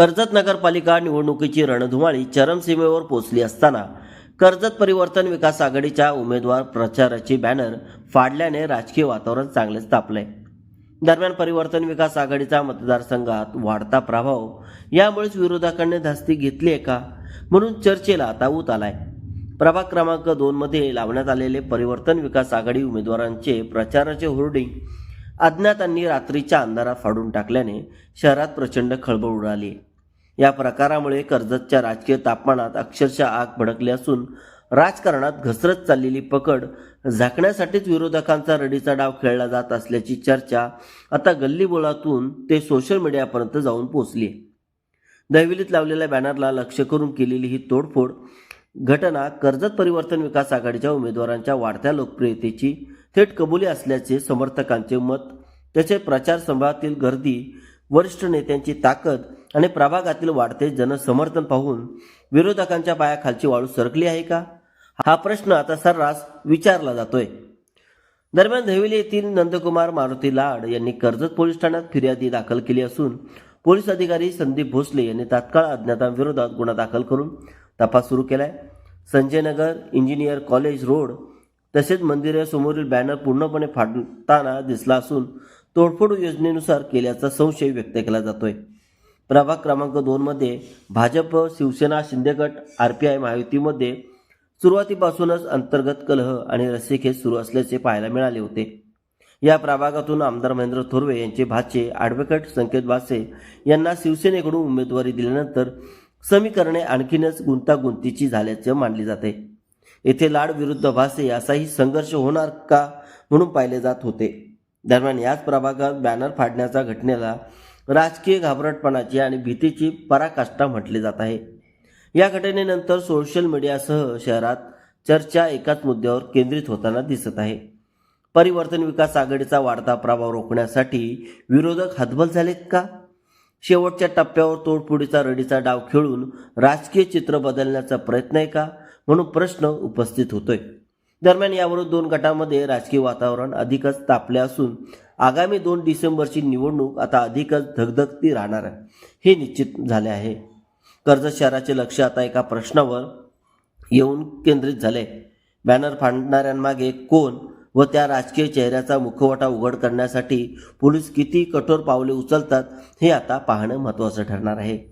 कर्जत नगरपालिका निवडणुकीची रणधुमाळी चरमसीमेवर पोचली असताना कर्जत परिवर्तन विकास आघाडीच्या उमेदवार प्रचाराची बॅनर फाडल्याने राजकीय वातावरण चांगलेच तापले दरम्यान परिवर्तन विकास आघाडीचा मतदारसंघात वाढता प्रभाव यामुळेच विरोधकांनी धास्ती घेतली आहे का? म्हणून चर्चेला आता ऊत आलाय. प्रभाग क्रमांक दोनमध्ये लावण्यात आलेले परिवर्तन विकास आघाडी उमेदवारांचे प्रचाराचे होर्डिंग अज्ञातांनी रात्रीच्या अंधारात फाडून टाकल्याने शहरात प्रचंड खळबळ उडाली या प्रकारामुळे कर्जतच्या राजकीय तापमानात अक्षरशः आग भडकली असून राजकारणात घसरत चाललेली पकड झाकण्यासाठीच विरोधकांचा रडीचा डाव खेळला जात असल्याची चर्चा आता गल्लीबोळातून ते सोशल मीडियापर्यंत जाऊन पोचली दहविलीत लावलेल्या बॅनरला लक्ष करून केलेली ही तोडफोड घटना कर्जत परिवर्तन विकास आघाडीच्या उमेदवारांच्या वाढत्या लोकप्रियतेची थेट कबुली असल्याचे समर्थकांचे मत. त्याचे प्रचारसंभातील गर्दी वरिष्ठ नेत्यांची ताकद आणि प्रभागातील वाढते जनसमर्थन पाहून विरोधकांच्या पायाखालची वाळू सरकली आहे का? हा प्रश्न आता सर्रास विचारला जातोय. दरम्यान धविली येथील नंदकुमार मारुती लाड यांनी कर्जत पोलीस ठाण्यात फिर्यादी दाखल केली असून पोलीस अधिकारी संदीप भोसले यांनी तात्काळ अज्ञातांविरोधात गुन्हा दाखल करून तपास सुरू केलाय. Sanjay Nagar engineer college road तसेच मंदिरासमोरील बॅनर पूर्णपणे फाडताना दिसला असून तोडफोड योजनेनुसार केल्याचा संशय व्यक्त केला जातोय. प्रभाग क्रमांक दोनमध्ये भाजप शिवसेना शिंदेगट आर पी आय महायुतीमध्ये सुरुवातीपासूनच अंतर्गत कलह आणि रस्सीखेच सुरू असल्याचे पाहायला मिळाले होते. या प्रभागातून आमदार महेंद्र थोरवे यांचे भाचे ॲडव्होकेट संकेत भासे यांना शिवसेनेकडून उमेदवारी दिल्यानंतर समीकरणे आणखीनच गुंतागुंतीची झाल्याचे मानले जाते. येथे लाड विरुद्ध भासे असाही संघर्ष होणार का म्हणून पाहिले जात होते. दरम्यान याच प्रभागात बॅनर फाडण्याच्या घटनेला राजकीय घाबरटपणाची आणि भीतीची पराकाष्ठा म्हटली जात आहे. या घटनेनंतर सोशल मीडियासह शहरात चर्चा एकाच मुद्द्यावर केंद्रित होताना दिसत आहे. परिवर्तन विकास आघाडीचा वाढता प्रभाव रोखण्यासाठी विरोधक हतबल झालेत का? शेवटच्या टप्प्यावर तोडफोडीचा रडीचा डाव खेळून राजकीय चित्र बदलण्याचा प्रयत्न आहे का? म्हणून प्रश्न उपस्थित होतोय. दरम्यान यावरून दोन गटामध्ये राजकीय वातावरण अधिकच तापले असून आगामी दोन डिसेंबरची निवडणूक आता अधिकच धगधगती राहणार आहे. हे निश्चित झाले आहे. कर्जत शहराचे लक्ष आता एका प्रश्नावर येऊन केंद्रित झाले. बॅनर फाडणाऱ्यांमागे कोण व त्या राजकीय चेहऱ्याचा मुखवटा उघड करण्यासाठी पोलीस किती कठोर पावले उचलतात हे आता पाहणं महत्त्वाचं ठरणार आहे.